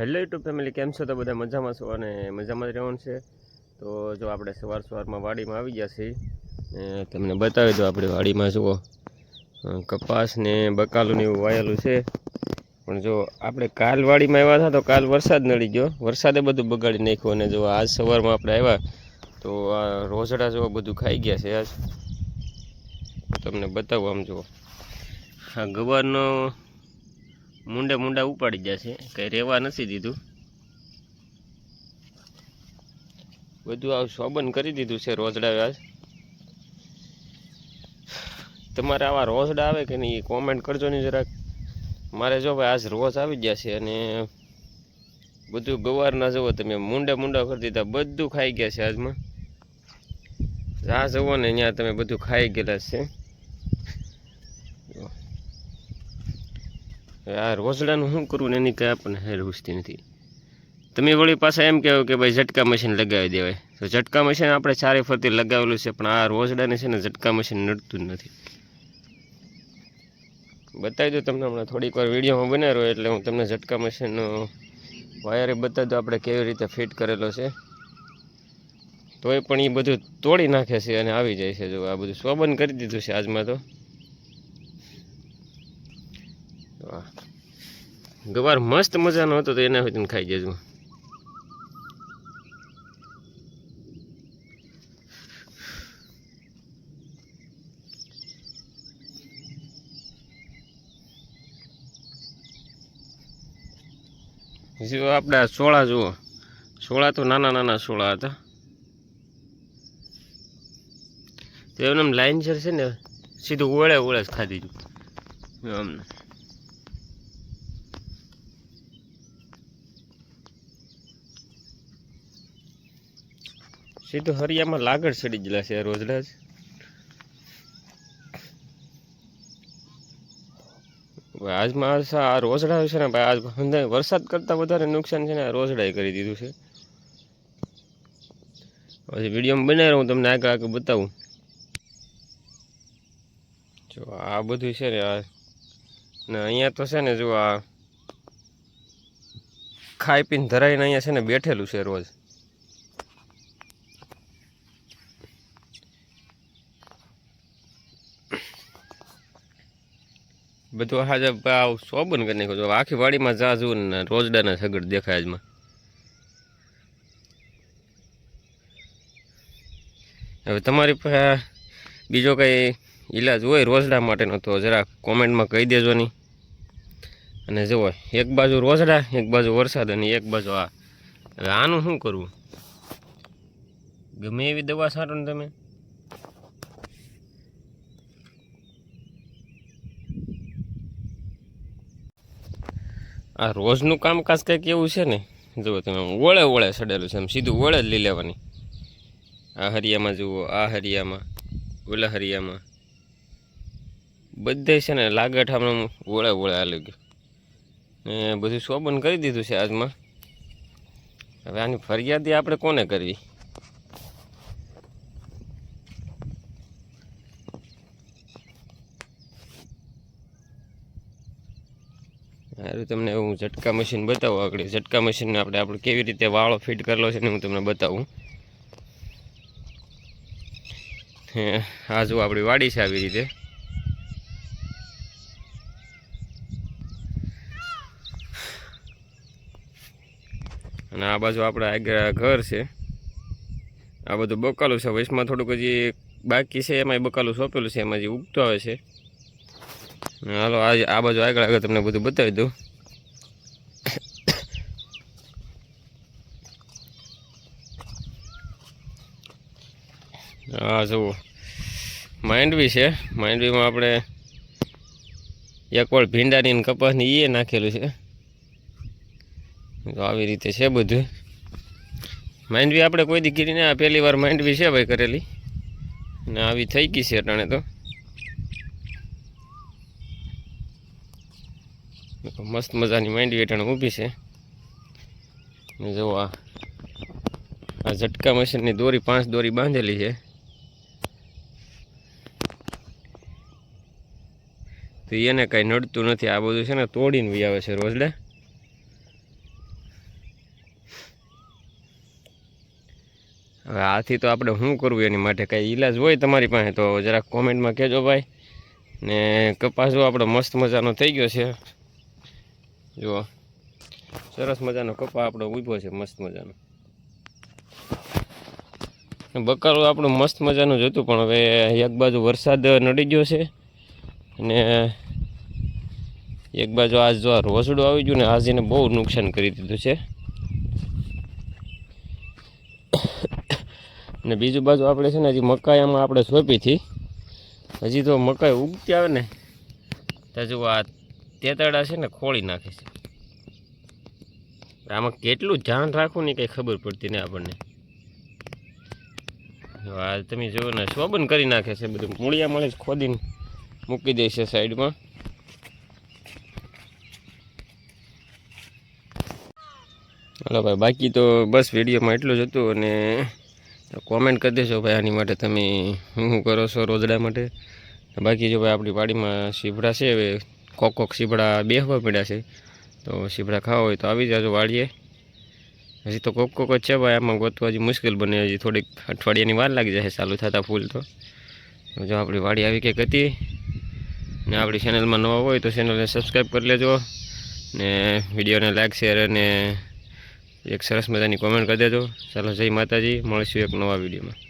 Hello YouTube family કેમ છો? તો બધા મજામાં છો અને મજામાં જ રહેવાનું છે. તો જો આપણે સવાર સવારમાં વાડીમાં આવી ગયા છીએ તમને બતાવી દો આપણી વાડીમાં જુઓ. કપાસ ને બકાલું એવું વાયેલું છે. પણ જો આપણે કાલ વાડીમાં આવ્યા હતા તો કાલ વરસાદ નડી ગયો. વરસાદે બધું બગાડી નાખ્યું અને જો આજ સવારમાં આપણે આવ્યા, તો આ રોઝડા જો બધું ખાઈ ગયા છે આજ. તમને બતાવું આમ જુઓ. આ ગવારનો મુંડે મુંડા ઉપાડી જશે. કંઈ રહેવા નથી દીધું. બધું આ શોબન કરી દીધું છે રોજડા આજ તમારે આવા રોજડા આવે કે નહીં કોમેન્ટ કરજો નહીં જરાક. મારે જો ભાઈ આજ રોજ આવી ગયા છે અને બધું ગવારના જુઓ તમે. મુંડા મુંડા કરી દીધા. બધું ખાઈ ગયા છે આજમાં. જ્યાં જુઓ ને ત્યાં તમે બધું ખાઈ ગયેલા છે. આ રોઝડાનું શું કરવું એની કંઈ આપણને હેર હુસતી નથી. તમે વળી પાછા એમ કહેવાય કે ભાઈ ઝટકા મશીન લગાવી દેવાય. તો ઝટકા મશીન આપણે ચારે ફરતી લગાવેલું છે, પણ આ રોઝડાને છે ને ઝટકા મશીન નડતું જ નથી. બતાવી દઉં તમને હમણાં થોડીક વાર વિડીયોમાં બનાવ્યો એટલે હું તમને ઝટકા મશીનનો વાયરે બતાવી દઉં આપણે કેવી રીતે ફિટ કરેલો છે. તોય પણ એ બધું તોડી નાખે છે અને આવી જાય છે, જો આ બધું સોબન કરી દીધું છે આજમાં તો. વાહ. ગવાર મસ્ત મજાનો હતો તો એના સુધી ખાઈ જજો. જો આપણા સોળા જુઓ. સોળા તો નાના નાના સોળા હતા. તો એમને લાઈન છે ને, સીધું ઓળે ઓળે જ ખાધી દીધું અમને. સીધું હરિયામાં લાગડ ચડી ગયેલા છે રોજડા જ. આજમાં આજ આ રોજડા છે ને ભાઈ, આજ વરસાદ કરતાં વધારે નુકસાન છે ને આ રોજડાએ કરી દીધું છે. પછી વિડીયોમાં બનાવી હું તમને આગળ આગળ બતાવું. જો આ બધું છે ને આ ને અહીંયા તો છે ને જો આ ખાઈ પીને ધરાઈને અહીંયા છે ને બેઠેલું છે રોજ. બધું હાજે આવ શોભન કરી નાખ્યું. આખી વાડીમાં જા જુઓ ને રોજડાના સગડ દેખાય આજમાં હવે તમારી પાસે બીજો કંઈ ઈલાજ હોય રોજડા માટેનો તો જરા કોમેન્ટમાં કહી દેજો નહીં અને જુઓ, એક બાજુ રોજડા, એક બાજુ વરસાદ અને એક બાજુ આ. હવે આનું શું કરવું? ગમે એવી દવા છાંટો ને તમે? આ રોજનું કામકાજ કંઈક એવું છે ને? જુઓ તમે ઓળે ઓળે સડેલું છે એમ સીધું ઓળે જ લઈ લેવાની. આ હરિયામાં જુઓ આ હરિયામાં ઓલા હરિયામાં બધે છે ને લાગઠ આમ ઓળે ઓળે હાલી ગયું. બધું શોબન કરી દીધું છે આજમાં. હવે આની ફરિયાદી આપણે કોને કરવી? સારું તમને હું ઝટકા મશીન બતાવું આગળ. ઝટકા મશીનને આપણે આપણે કેવી રીતે વાળો ફિટ કરેલો છે ને હું તમને બતાવું. આ જો આપણી વાડી છે આવી રીતે. અને આ બાજુ આપણા આગળ ઘર છે. આ બધું બકાલું છે. વચમાં થોડુંક હજી બાકી છે. એમાંય બકાલું સોંપેલું છે. એમાં જે ઉગતો આવે છે. હાલો, આ આ બાજુ આગળ આગળ તમને બધું બતાવી દઉં. હા, જુઓ. માંડવી છે. માંડવીમાં આપણે એક વાર ભીંડાની કપાસની એ નાખેલું છે. તો આવી રીતે છે બધું. માંડવી આપણે કોઈ દી કીધી આ પહેલી વાર માંડવી છે ભાઈ કરેલી. ને આવી થઈ ગઈ છે અટાણે તો. મસ્ત મજાની માંડવી હેઠળ ઊભી છે. જો આ આ ઝટકા મશીનની દોરી, પાંચ દોરી બાંધેલી છે. તો એને કાંઈ નડતું નથી. આ બધું છે ને તોડીને વી આવે છે રોજડે હવે આથી તો આપણે શું કરવું એની માટે? કાંઈ ઈલાજ હોય તમારી પાસે તો જરાક કોમેન્ટમાં કહેજો ભાઈ. ને કપાસો આપણો મસ્ત મજાનો થઈ ગયો છે. જુઓ. સરસ મજાનો કપા આપણો ઊભો છે, મસ્ત મજાનો. બકાલું આપણું મસ્ત મજાનું જ હતું, પણ હવે એક બાજુ વરસાદ નડી ગયો છે અને એક બાજુ આજ જો આ રોસડું આવી ગયું ને, આજ એને બહુ નુકસાન કરી દીધું છે. અને બીજું બાજુ આપણે છે ને, હજી મકાઈ આમાં આપણે સોંપી હતી. હજી તો મકાઈ ઉગતી આવે ને, તો જો આ તેતરડા છે ને ખોળી નાખે છે. આમાં કેટલું ધ્યાન રાખવું ને કંઈ ખબર પડતી નહીં આપણને. તમે જુઓ ને શોભન કરી નાખે છે બધું. મૂળિયા મળે ખોદીને મૂકી દે છે સાઈડમાં. હલો ભાઈ, બાકી તો બસ વિડીયોમાં એટલું જ હતું અને કોમેન્ટ કરી દેજો ભાઈ આની માટે તમે શું કરો છો રોજડા માટે. બાકી જો ભાઈ આપણી વાડીમાં શીભડા છે, હવે કોક કોક સીપડા બેહવા પડ્યા છે. તો સીપડા ખાવા હોય તો આવી જાજો વાડીએ હજી તો કોક કોક જ છે ભાઈ, આમાં ગોતવા હજી મુશ્કેલ બને. હજી થોડીક અઠવાડિયાની વાર લાગી જશે ચાલુ થતા ફૂલ તો. જો આપણી વાડી આવી કંઈક હતી ને આપણી ચેનલમાં નવા હોય તો ચેનલને સબસ્ક્રાઈબ કરી લેજો ને વિડીયોને લાઈક શેર અને એક સરસ મજાની કોમેન્ટ કરી દેજો. ચાલો જય માતાજી, મળીશું એક નવા વિડીયોમાં.